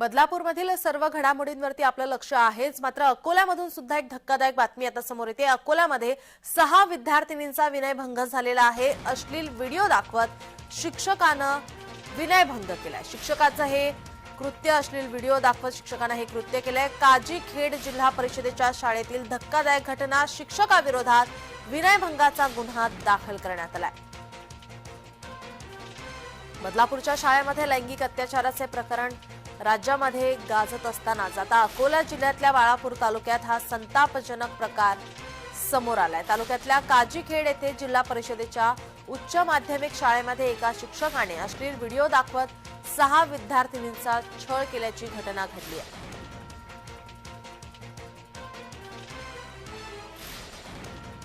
बदलापूरमधील सर्व घडामोडींवरती आपलं लक्ष आहेच. मात्र अकोल्यामधून सुद्धा एक धक्कादायक बातमी आता समोर येते. अकोल्यामध्ये सहा विद्यार्थिनींचा विनयभंग झालेला आहे. अश्लील व्हिडिओ दाखवत शिक्षकानं विनयभंग केलाय. शिक्षकाचं हे कृत्य अश्लील व्हिडिओ दाखवत शिक्षकानं हे कृत्य केलंय. काजीखेड जिल्हा परिषदेच्या शाळेतील धक्कादायक घटना शिक्षकाविरोधात विनयभंगाचा गुन्हा दाखल करण्यात आलाय. बदलापूरच्या शाळेमध्ये लैंगिक अत्याचाराचे प्रकरण राज्यामध्ये गाजत असतानाच आता अकोला जिल्ह्यातल्या बाळापूर तालुक्यात हा संतापजनक प्रकार समोर आलाय. तालुक्यातल्या काजीखेड येथे जिल्हा परिषदेच्या उच्च माध्यमिक शाळेमध्ये एका शिक्षकाने अश्लील व्हिडिओ दाखवत सहा विद्यार्थिनींचा छळ केल्याची घटना घडली आहे.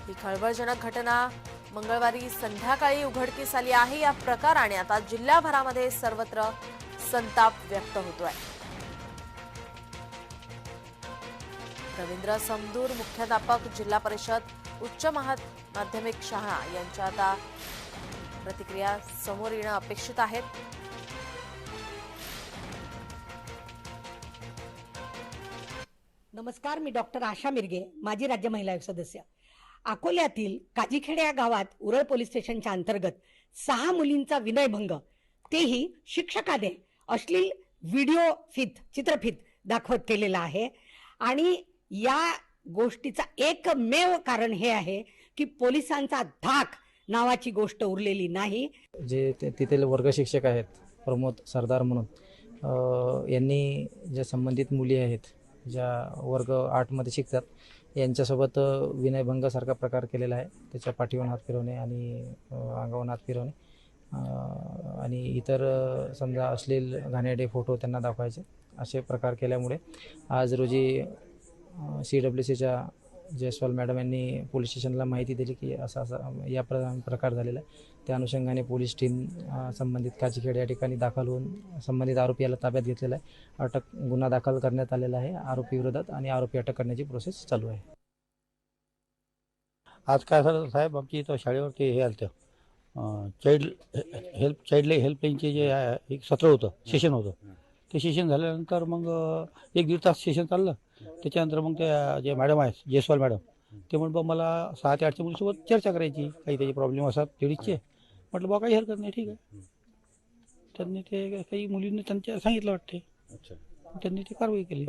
ही खळबळजनक घटना मंगळवारी संध्याकाळी उघडकीस आली आहे या प्रकाराने आता जिल्ह्याभरामध्ये सर्वत्र संताप व्यक्त होतोय. रवींद्र समदूर मुख्याध्यापक जिल्हा परिषद उच्च महा- माध्यमिक शाळा यांच्या आता प्रतिक्रिया समोर येणं अपेक्षित आहेत नमस्कार मी डॉक्टर आशा मिरगे माजी राज्य महिला आयोग सदस्य. अकोल्यातील काजीखेडे या गावात उरळ पोलीस स्टेशनच्या अंतर्गत सहा मुलींचा विनयभंग. तेही शिक्षकाने अश्लील व्हिडिओ फित चित्रफित दाखवत केलेला आहे. आणि या गोष्टीचा एकमेव कारण हे आहे की पोलिसांचा धाक नावाची गोष्ट उरलेली नाही. जे ते- तेथील वर्ग शिक्षक आहेत प्रमोद सरदार म्हणून यांनी ज्या संबंधित मुली आहेत ज्या वर्ग आठमध्ये शिकतात यांच्यासोबत विनयभंगासारखा प्रकार केलेला आहे. त्याच्या पाठीवर हात फिरवणे आणि अंगावर हात फिरवणे. आणि इतर समजा अश्लील घाणेरडे फोटो त्यांना दाखवायचे. असे प्रकार केल्यामुळे आज रोजी सी डब्ल्यू सीच्या जयस्वाल मॅडम यांनी पोलीस स्टेशनला माहिती दिली की असा असा या प्र प्रकार झालेला आहे. त्या अनुषंगाने पोलीस टीम संबंधित काचीखेड या ठिकाणी दाखल होऊन संबंधित आरोपी याला ताब्यात घेतलेला आहे. अटक गुन्हा दाखल करण्यात आलेला आहे आरोपी विरोधात आणि आरोपी अटक करण्याची प्रोसेस चालू आहे. आज काय झालं साहेब? आमची इथं शाळेवरती हे आलं चाइल्ड हेल्प चाइल्ड हेल्पलाईनचे जे आहे, एक सत्र होतं सेशन होतं. ते सेशन झाल्यानंतर मग एक दीड तास सेशन चाललं. त्याच्यानंतर मग त्या जे मॅडम आहेत जयस्वाल मॅडम ते म्हणून बा मला सहा ते आठच्या मुलीसोबत चर्चा करायची. काही त्याचे प्रॉब्लेम असतात लेडीजचे म्हटलं बा काही हरकत नाही ठीक आहे. त्यांनी ते काही मुलींनी त्यांच्या सांगितलं वाटते त्यांनी ती कारवाई केली.